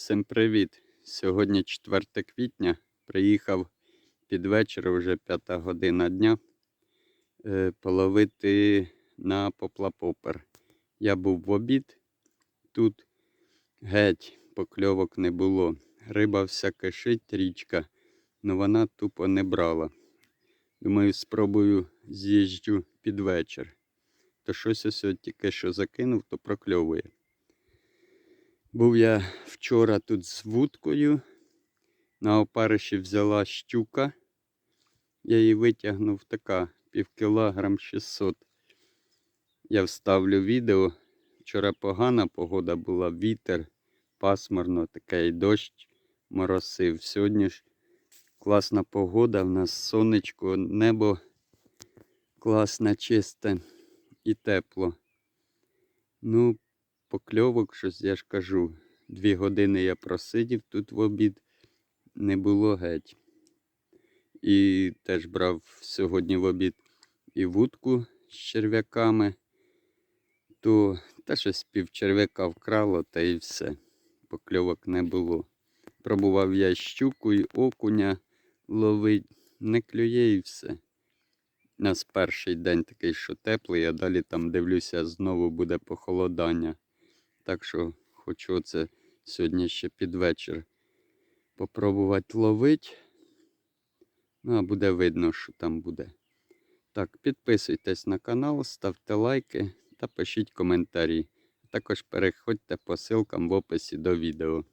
Всім привіт! Сьогодні 4 квітня. Приїхав під вечір, вже 5 година дня, е, половити на поплапопер. Я був в обід, тут геть покльовок не було. Риба вся кишить, річка, але вона тупо не брала. Думаю, спробую з'їжджу під вечір. То щось ось тільки що закинув, то прокльовує. Був я вчора тут з вудкою. На опариші взяла щука. Я її витягнув така пів кілограм 600. Я вставлю відео. Вчора погана погода була, вітер, пасмурно, такий дощ моросив. Сьогодні ж класна погода, в нас сонечко, небо класне, чисте і тепло. Ну, покльовок щось, я ж кажу. Дві години я просидів тут в обід, не було геть. І теж брав сьогодні в обід і вудку з черв'яками, то та щось пів черв'яка вкрало, та і все. Покльовок не було. Пробував я щуку і окуня ловить, не клює і все. Нас перший день такий, що теплий, а далі там дивлюся, знову буде похолодання. Так що хочу оце сьогодні ще під вечір попробувати ловити. Ну, а буде видно, що там буде. Так, підписуйтесь на канал, ставте лайки та пишіть коментарі. Також переходьте по ссылкам в описі до відео.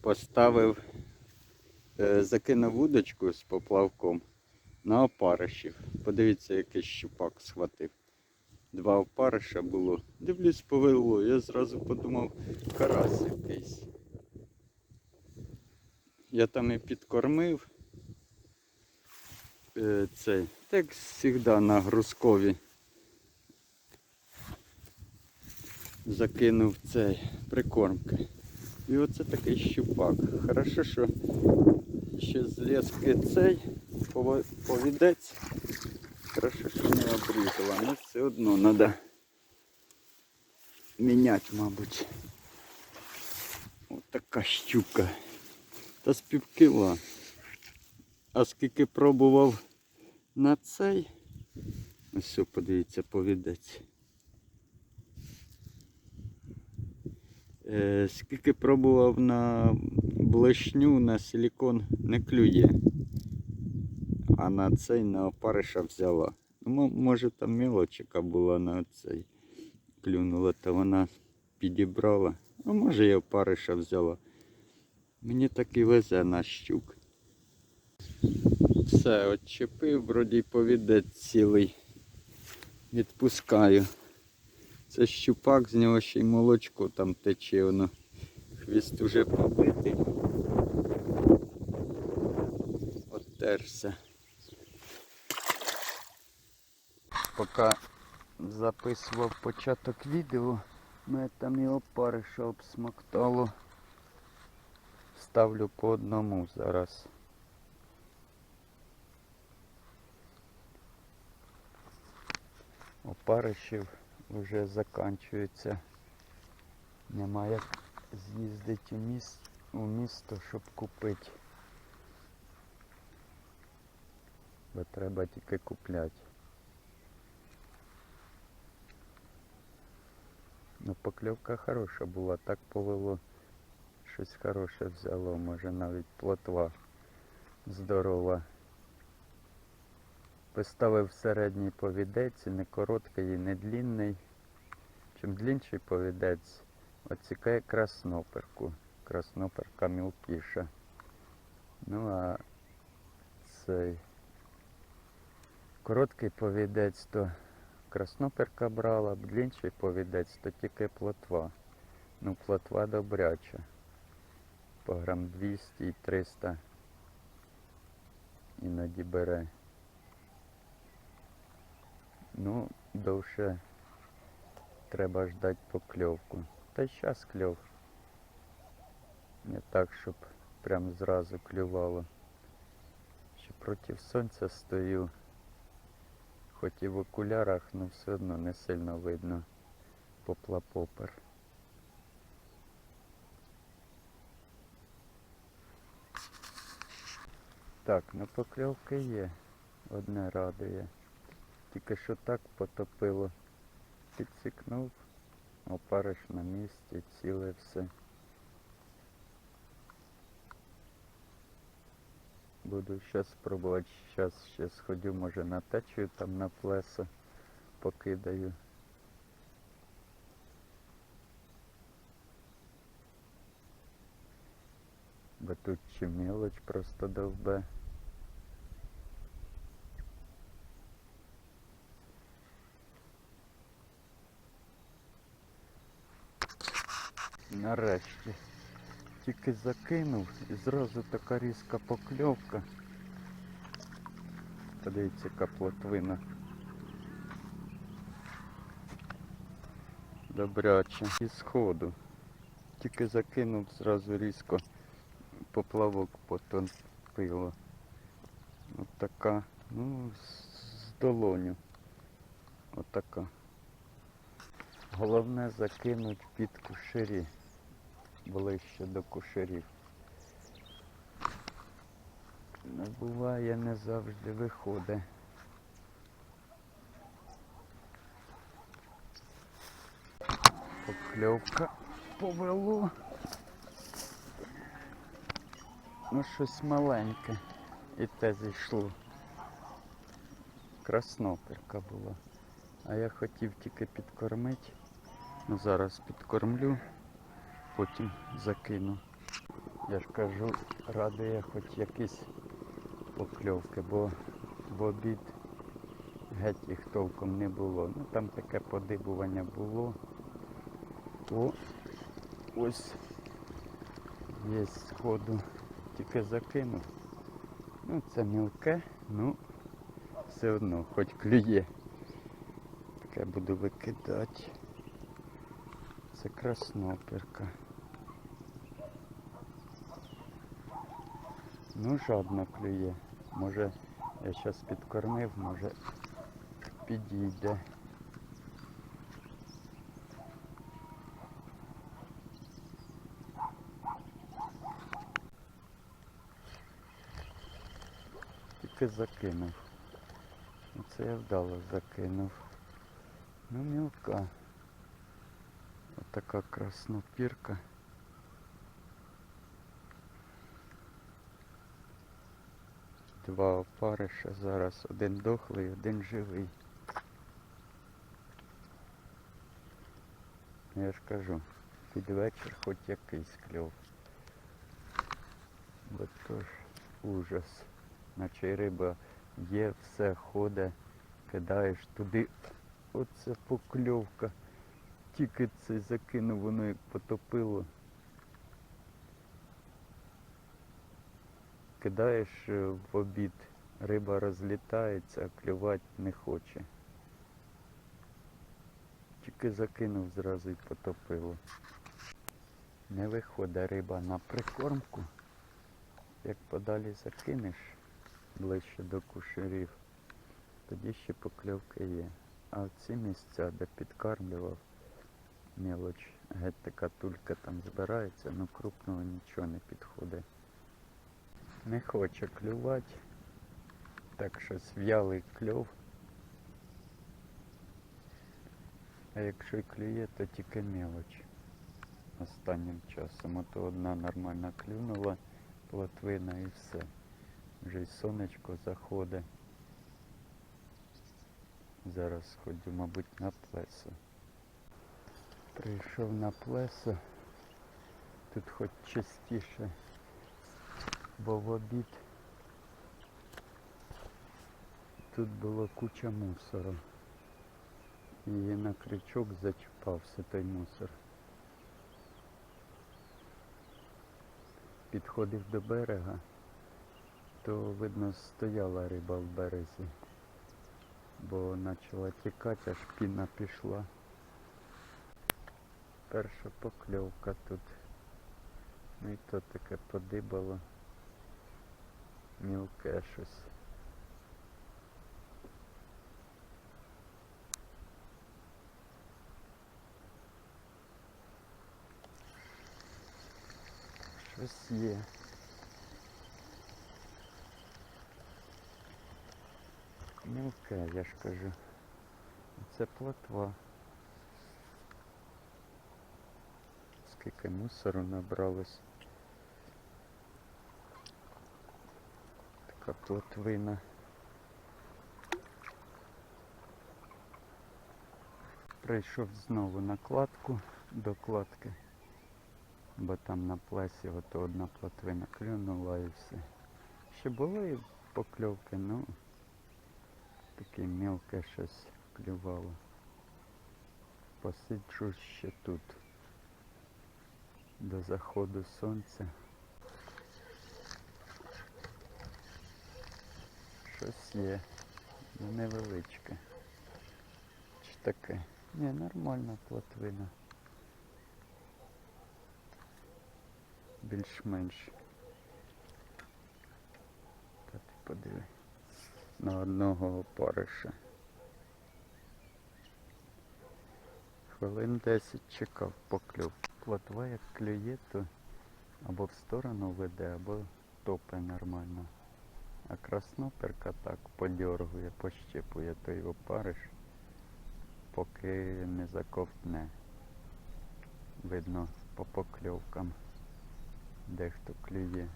Поставив, е, закинув вудочку з поплавком на опаришів. Подивіться, який щупак схватив. Два опариша було. Дивлюсь, повело. Я зразу подумав, карась якийсь. Я там і підкормив. Е, цей, так завжди на грузкові. Закинув цей прикормки. І оце такий щупак. Хорошо, що ще з лески цей повідець. Хорошо, що не обрізала, але все одно треба міняти, мабуть. Ось така щука. Та з півкила. А скільки пробував на цей. Все, подивіться, повідець. Е, скільки пробував на блешню, на силікон не клює. А на цей на опариша взяла. Ну, може там мілочика була на цей. Клюнула, та вона підібрала. А може і опариша взяла. Мені так і везе на щук. Все, отчепив, вроді повідець цілий. Відпускаю. Це щупак, з нього ще й молочко там тече, воно. Хвіст уже побитий. Оттерся. Поки записував початок відео, мене там і опариша обсмоктало. Ставлю по одному зараз. Опаришів вже заканчується. Нема як з'їздити у місто, щоб купити. Бо треба тільки купляти. Ну, покльовка хороша була, так повело. Щось хороше взяло, може навіть плотва здорова. Поставив середній повідець, не короткий, і не длінний. Чим длінший повідець, оцікає красноперку. Красноперка мілкіша. Ну а цей короткий повідець, то красноперка брала, длінший повідець, то тільки плотва. Ну, плотва добряча. По грам 200 і 300 іноді бере. Ну, довше треба ждати покльовку. Та й зараз кльов. Не так, щоб прям зразу клювало. Ще проти сонця стою. Хоч і в окулярах, але все одно не сильно видно поплапопер. Так, ну покльовки є, одне радує. Тільки що так потопило. Підсікнув, опариш на місці, ціле все. Буду зараз спробувати. Зараз ще сходю, може на течію там на плесо покидаю. Бо тут чи мелоч просто довбе. Нарешті. Тільки закинув і зразу така різка покльовка. Подивіться, яка плотвина. Добряче. І сходу. Тільки закинув зразу різко поплавок потопило. От така, ну, з долоню. Отака. Головне закинуть під кушері. Ближче до кушерів. Не буває, не завжди виходить. Покльовка повело. Ну щось маленьке. І те зійшло. Красноперка була. А я хотів тільки підкормити. Ну зараз підкормлю, потім закину. Я ж кажу, радує хоч якісь покльовки, бо в обід геть їх толком не було. Ну там таке подибування було. О, ось є сходу. Тільки закинув. Ну це мілке, ну все одно, хоч клює. Таке буду викидати. Це красноперка. Ну, жадно клює. Може, я зараз підкормив, може підійде. Тільки закинув. Це я вдало закинув. Ну, мілка. Отака краснопірка. Два опариша зараз. Один дохлий, один живий. Я ж кажу, під вечір хоч якийсь кльов. Бо то ж ужас. Наче риба є, все ходить, кидаєш туди. Оце покльовка. Тільки це закинув, воно як потопило. Кидаєш е, в обід, риба розлітається, а клювати не хоче. Тільки закинув зразу і потопило. Не виходить риба на прикормку. Як подалі закинеш ближче до кушерів, тоді ще покльовки є. А в ці місця, де підкармлював, мелоч, геть така тулька там збирається, ну крупного нічого не підходить. Не хоче клювати, так що в'ялий кльов. А якщо й клює, то тільки мелоч останнім часом. А то одна нормальна клюнула, плотвина і все. Вже й сонечко заходить. Зараз ходю, мабуть, на плесо. Прийшов на плесо. Тут хоч частіше, бо в обід тут була куча мусору. І на крючок зачіпався той мусор. Підходив до берега, то видно стояла риба в березі бо почала тікати, аж піна пішла. Перша покльовка тут. Ну і то таке подибало. Мілке щось. Щось є. Мілке, я ж кажу. Це плотва. Скільки мусору набралось. Така плотвина. Прийшов знову на кладку до кладки, бо там на плесі ото одна плотвина клюнула і все. Ще були покльовки, ну таке мілке щось клювало. Посиджу ще тут до заходу сонця. Щось є, ну невеличке. Чи таке? Ні, нормальна плотвина. Більш-менш. Та ти подиви. На одного опариша. Хвилин 10 чекав покльов. Плотва як клює, то або в сторону веде, або топе нормально. А красноперка так подьоргує, пощипує той опариш, поки не заковтне. Видно по покльовкам, де хто клює.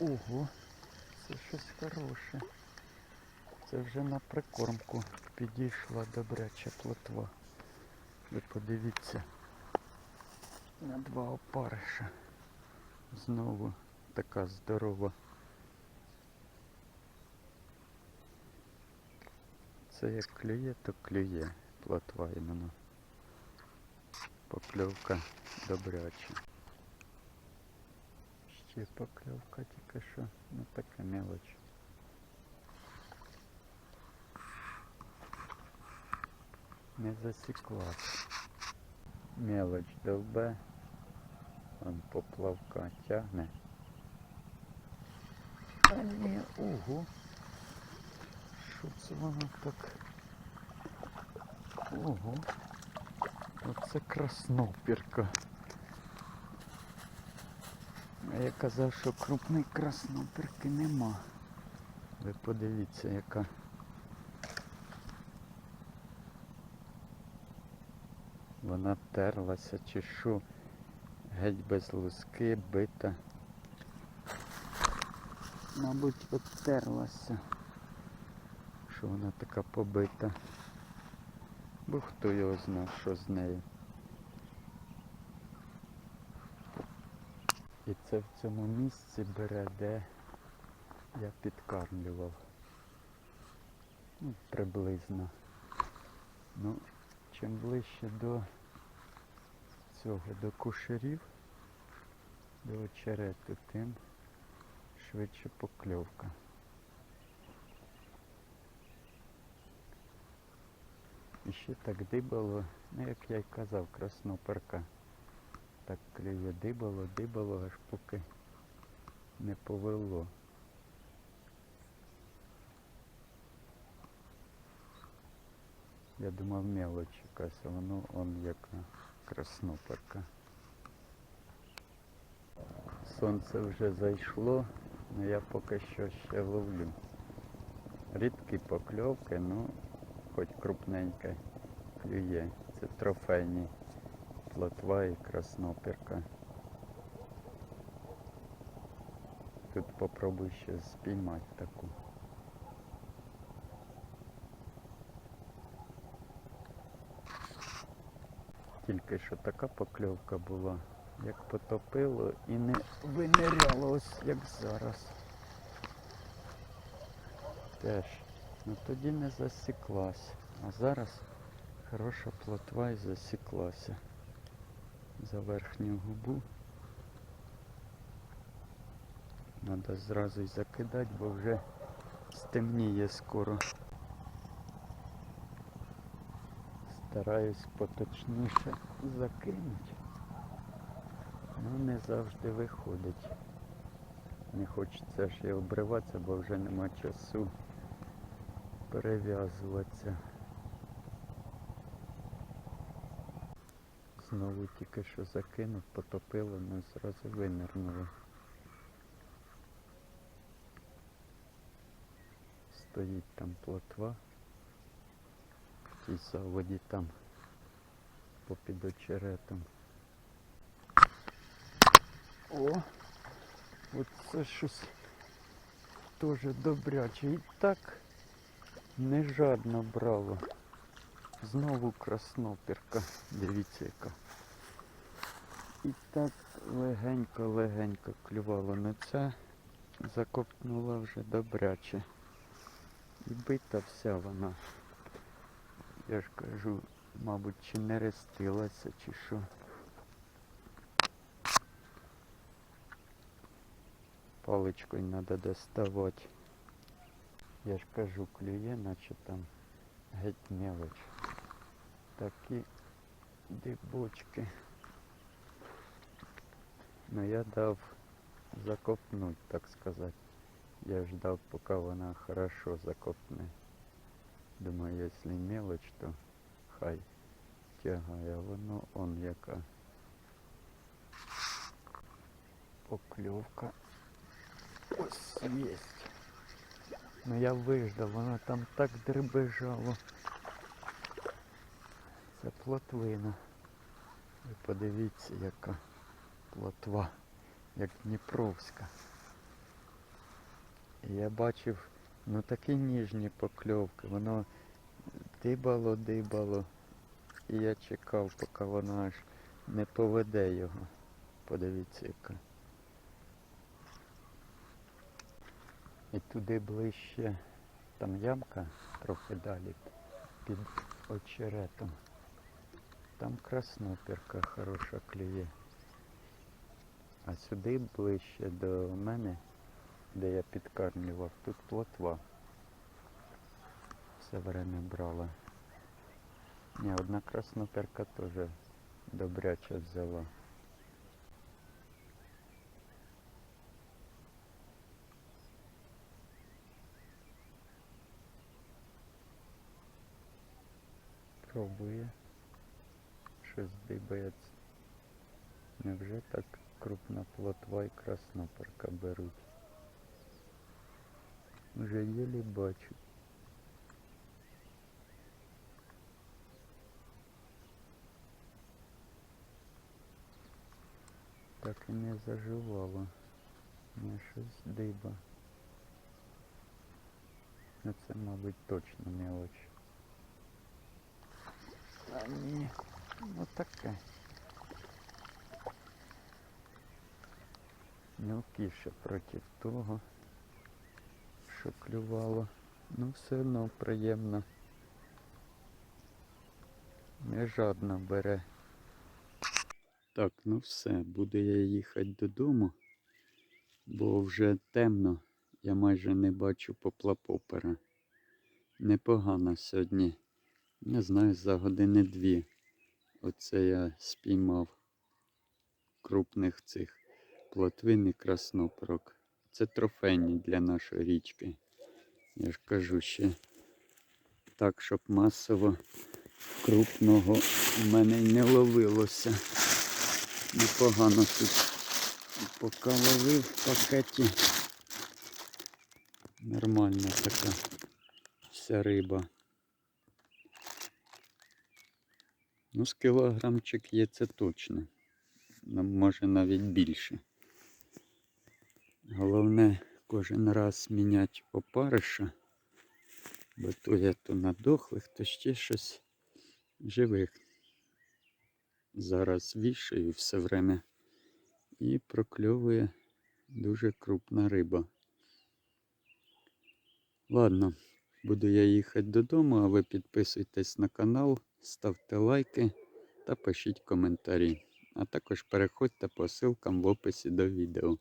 Ого, це щось хороше. Це вже на прикормку підійшла добряча плотва. Ви подивіться на два опариша. Знову така здорова. Це як клює, то клює плотва іменно. Покльовка добряча. Ще покльовка тільки що, ну така мелоч. Не засіклась. Мелоч довбе. Он поплавка тягне. А ні, ого. Що це воно так? Ого. Оце краснопірка. А я казав, що крупної краснопірки нема. Ви подивіться, яка. Вона терлася чи що. Геть без луски, бита. Мабуть, обтерлася. Що вона така побита. Бо хто його знав, що з нею. І це в цьому місці бере, де я підкармлював. Ну, приблизно. Ну, чим ближче до цього, до кушерів, до очерету, тим швидше покльовка. І ще так дибало, ну як я й казав, красноперка. Так клює дибало, дибало, аж поки не повело. Я думав мелоч якась, а воно он яка красноперка. Сонце вже зайшло, але я поки що ще ловлю. Рідкі покльовки, ну хоч крупненьке клює. Це трофейні плотва і краснопірка. Тут попробуй ще спіймати таку. Тільки що така покльовка була, як потопило і не виниряло ось як зараз. Теж. Ну тоді не засіклась. А зараз хороша плотва і засіклася за верхню губу. Треба зразу й закидати, бо вже стемніє скоро. стараюсь поточніше закинути. Ну не завжди виходить. Не хочеться ж я обриватися, бо вже нема часу перев'язуватися. Знову тільки що закинув, потопило, ну зразу винирнуло. Стоїть там плотва. Тій заводі там попід очеретом. О! Оце щось теж добряче. І так не жадно брало. Знову краснопірка. Дивіться яка. І так легенько-легенько клювало. Ну це закопнула вже добряче. І бита вся вона. Кажу, мабуть, чи не рестилася, чи що. Паличкою треба доставати. Я ж кажу, клює, наче там геть мелоч. Такі дибочки. Ну я дав закопнуть, так сказати. Я ждав, поки вона хорошо закопне. Думаю, якщо мелоч, то хай тягає. Воно он яка покльовка. Ось є. Ну я виждав, воно там так дребежало. Це плотвина. Ви подивіться, яка плотва, як Дніпровська. І я бачив, ну такі ніжні покльовки, воно дибало, дибало. І я чекав, поки воно аж не поведе його. Подивіться яка. І туди ближче, там ямка трохи далі під очеретом. Там краснопірка хороша клює. А сюди ближче до мене, де я підкармлював, тут плотва. Все время брала. Ні, одна красноперка теж добряче взяла. Пробує. Щось дибається. Невже так крупна плотва і красноперка беруть? Вже єлі бачу. Так і не заживало. Не щось диба. Ну це, мабуть, точно мелоч. А ні, ну таке. Мілкіше проти того, що клювало. Ну все одно приємно. Не жадно бере. Так, ну все, буду я їхати додому, бо вже темно, я майже не бачу поплапопера. Непогано сьогодні. Не знаю, за години дві. Оце я спіймав крупних цих плотвин і красноперок. Це трофейні для нашої річки. Я ж кажу ще так, щоб масово крупного в мене й не ловилося. Непогано тут поки ловив в пакеті. Нормальна така вся риба. Ну, з кілограмчик є це точно. Може навіть більше. Головне кожен раз міняти опариша, бо то я то надохлих, то ще щось живих. Зараз вішаю все время і прокльовує дуже крупна риба. Ладно, буду я їхати додому, а ви підписуйтесь на канал, ставте лайки та пишіть коментарі. А також переходьте по ссылкам в описі до відео.